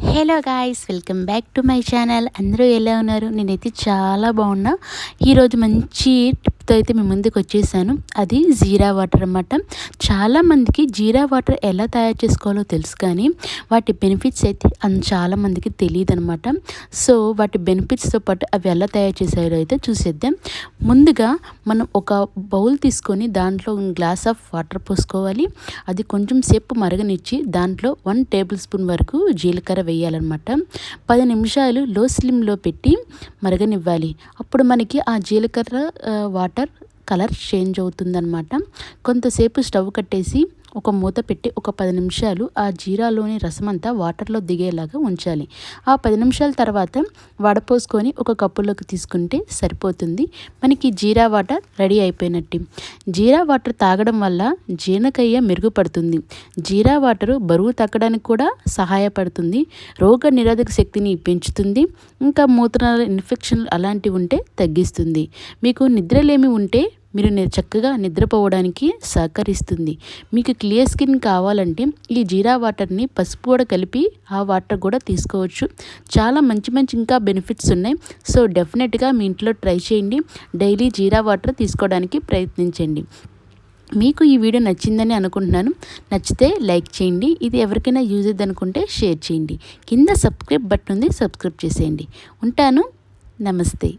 Hello guys welcome back to my channel. అందరూ ఎలా ఉన్నారు? నేనైతే చాలా బాగున్నా. ఈరోజు మంచి టిప్తో అయితే మీ ముందుకు వచ్చేసాను అది జీరా వాటర్ అన్నమాట. చాలామందికి జీరా వాటర్ ఎలా తయారు చేసుకోవాలో తెలుసు కానీ వాటి బెనిఫిట్స్ అయితే అంత చాలామందికి తెలియదు అనమాట సో వాటి బెనిఫిట్స్తో పాటు అవి ఎలా తయారు చేసారో అయితే చూసేద్దాం. ముందుగా మనం ఒక బౌల్ తీసుకొని దాంట్లో గ్లాస్ ఆఫ్ వాటర్ పోసుకోవాలి. అది కొంచెం సేపు మరగనిచ్చి దాంట్లో వన్ టేబుల్ స్పూన్ వరకు జీలకర్ర వేయాలన్నమాట. పది నిమిషాలు లో స్లిమ్లో పెట్టి మరగనివ్వాలి. అప్పుడు మనకి ఆ జీలకర్ర వాటర్ కలర్ చేంజ్ అవుతుందన్నమాట. కొంతసేపు స్టవ్ కట్టేసి ఒక మూత పెట్టి ఒక పది నిమిషాలు ఆ జీరాలోని రసం అంతా వాటర్లో దిగేలాగా ఉంచాలి. ఆ పది నిమిషాల తర్వాత వడపోసుకొని ఒక కప్పులోకి తీసుకుంటే సరిపోతుంది. మనకి జీరా వాటర్ రెడీ అయిపోయినట్టు. జీరా వాటర్ తాగడం వల్ల జీర్ణకయ్య మెరుగుపడుతుంది. జీరా వాటరు బరువు తగ్గడానికి కూడా సహాయపడుతుంది. రోగ నిరోధక శక్తిని పెంచుతుంది. ఇంకా మూత్రాల ఇన్ఫెక్షన్ అలాంటివి ఉంటే తగ్గిస్తుంది. మీకు నిద్రలేమి ఉంటే మీరు చక్కగా నిద్రపోవడానికి సహకరిస్తుంది. మీకు క్లియర్ స్కిన్ కావాలంటే ఈ జీరా వాటర్ని పసుపు కూడా కలిపి ఆ వాటర్ కూడా తీసుకోవచ్చు. చాలా మంచి మంచి ఇంకా బెనిఫిట్స్ ఉన్నాయి. సో డెఫినెట్గా మీ ఇంట్లో ట్రై చేయండి. డైలీ జీరా వాటర్ తీసుకోవడానికి ప్రయత్నించండి. మీకు ఈ వీడియో నచ్చిందని అనుకుంటున్నాను. నచ్చితే లైక్ చేయండి. ఇది ఎవరికైనా యూజ్ అయ్యింది అనుకుంటే షేర్ చేయండి. కింద సబ్స్క్రైబ్ బటన్ ఉంది సబ్స్క్రైబ్ చేసేయండి. ఉంటాను. నమస్తే.